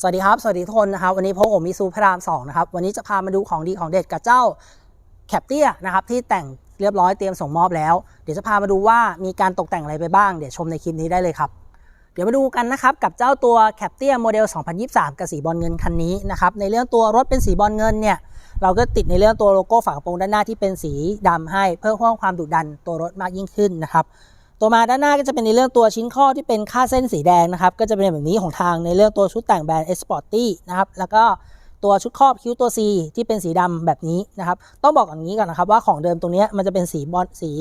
สวัสดีครับ สวัสดีทุกคนนะครับ วันนี้พบผมมีซูพระรามสองนะครับ วันนี้จะพามาดูของดีของเด็ดกับเจ้าแคปเตียนะครับที่แต่งเรียบร้อยเตรียมส่งมอบแล้ว เดี๋ยวจะพามาดูว่ามีการตกแต่งอะไรไปบ้าง เดี๋ยวชมในคลิปนี้ได้เลยครับ เดี๋ยวมาดูกันนะครับกับเจ้าตัวแคปเตียโมเดล 2023 กับสีบอลเงินคันนี้นะครับ ในเรื่องตัวรถเป็นสีบอลเงินเนี่ยเราก็ติดในเรื่องตัวโลโก้ฝากระโปรงด้านหน้าที่เป็นสีดำให้เพื่อเพิ่มความดุดันตัวรถมากยิ่งขึ้นนะครับ ตัวมาด้านหน้าก็จะเป็นในเรื่องตัวชิ้นข้อที่เป็นค่าเส้นสีแดงนะครับ ก็จะเป็นแบบนี้ของทางในเรื่องตัวชุดแต่งแบรนด์ e s p o r t y นะครับ แล้วก็ตัวชุดครอบคิ้วตัว C ที่เป็นสีดำแบบนี้นะครับ ต้องบอกอย่างนี้ก่อนนะครับว่าของเดิมตรงนี้มันจะเป็นสีบอลสี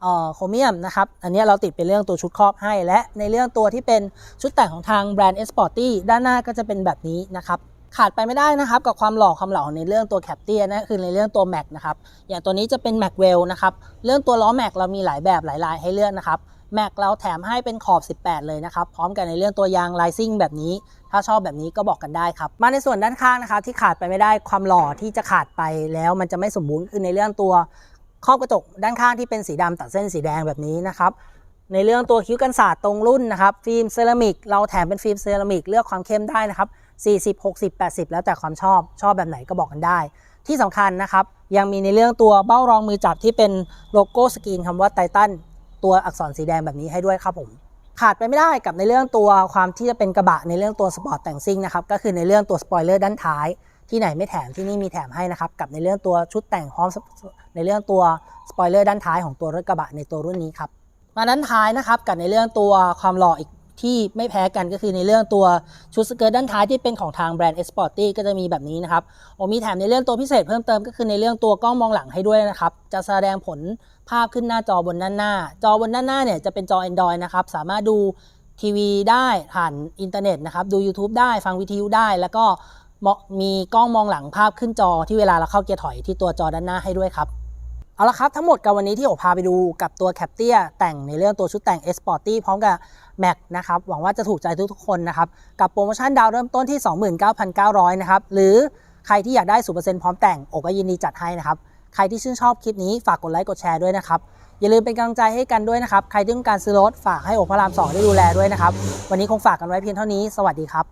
เอ่อโครเมียมนะครับ อันนี้เราติดเป็นเรื่องตัวชุดครอบให้ และในเรื่องตัวที่เป็นชุดแต่งของทางแบรนด์ e s p o r t y ด้านหน้าก็จะเป็นแบบนี้นะครับ ขาดไปไม่ได้นะครับกับความหล่อความหล่าในเรื่องตัวแคปเตียนะคือในเรื่องตัวแม็กนะครับอย่างตัวนี้จะเป็นแม็กเวลนะครับเรื่องตัวล้อแม็กเรามีหลายแบบหลายลายให้เลือกนะครับแม็กเราแถมให้เป็นขอบ 18 เลยนะครับ พร้อมกันในเรื่องตัวยางไลซิ่งแบบนี้ ถ้าชอบแบบนี้ก็บอกกันได้ครับ มาในส่วนด้านข้างนะครับที่ขาดไปไม่ได้ความหล่อที่จะขาดไปแล้วมันจะไม่สมบูรณ์คือในเรื่องตัวครอบกระจกด้านข้างที่เป็นสีดำตัดเส้นสีแดงแบบนี้นะครับในเรื่องตัวคิ้วกันศาสตร์ตรงรุ่นนะครับฟิล์มเซรามิกเราแถมเป็นฟิล์มเซรามิกเลือกความเข้มได้นะครับ 40 60 80 แล้วแต่ความชอบชอบแบบไหนก็บอกกันได้ ที่สำคัญนะครับ ยังมีในเรื่องตัวเบ้ารองมือจับที่เป็นโลโก้สกรีนคำว่าไททันตัวอักษรสีแดงแบบนี้ให้ด้วยครับผมขาดไปไม่ได้กับในเรื่องตัวความที่จะเป็นกระบะในเรื่องตัวสปอร์ตแต่งซิ่งนะครับก็คือในเรื่องตัวสปอยเลอร์ด้านท้าย ที่ไหนไม่แถมที่นี่มีแถมให้นะครับกับในเรื่องตัวชุดแต่งพร้อมในเรื่องตัวสปอยเลอร์ด้านท้ายของตัวรถกระบะในตัวรุ่นนี้ครับมาด้านท้ายนะครับกับในเรื่องตัวความหล่ออีก ที่ไม่แพ้กันก็คือในเรื่องตัวชุดสเกิร์ตด้านท้ายที่เป็นของทางแบรนด์ e s p o r t y ก็จะมีแบบนี้นะครับโอมีแถมในเรื่องตัวพิเศษเพิ่มเติมก็คือในเรื่องตัวกล้องมองหลังให้ด้วยนะครับ จะแสดงผลภาพขึ้นหน้าจอบนด้านหน้า จอบนด้านหน้าเนี่ยจะเป็นจอ Android นะครับ สามารถดูทีวีได้ผ่านอินเทอร์เน็ตนะครับ ดู YouTube ได้ฟังวิทยุได้ แล้วก็มีกล้องมองหลังภาพขึ้นจอที่เวลาเราเข้าเกียร์ถอยที่ตัวจอด้านหน้าให้ด้วยครับ เอาละครับ ทั้งหมดกับวันนี้ที่ผมพาไปดูกับตัวแคปเตียแต่งในเรื่องตัวชุดแต่งเอสปอร์ตี้พร้อมกับแม็กนะครับ หวังว่าจะถูกใจทุกๆคนนะครับ กับโปรโมชั่นดาวเริ่มต้นที่ 29,900 นะครับ หรือใครที่อยากได้สูเปอร์เซ็นต์พร้อมแต่งโอก็ยินดีจัดให้นะครับ ใครที่ชื่นชอบคลิปนี้ฝากกดไลค์กดแชร์ด้วยนะครับ อย่าลืมเป็นกำลังใจให้กันด้วยนะครับ ใครที่ต้องการซื้อรถฝากให้โอพระราม2ได้ดูแลด้วยนะครับ วันนี้คงฝากกันไว้เพียงเท่านี้ สวัสดีครับ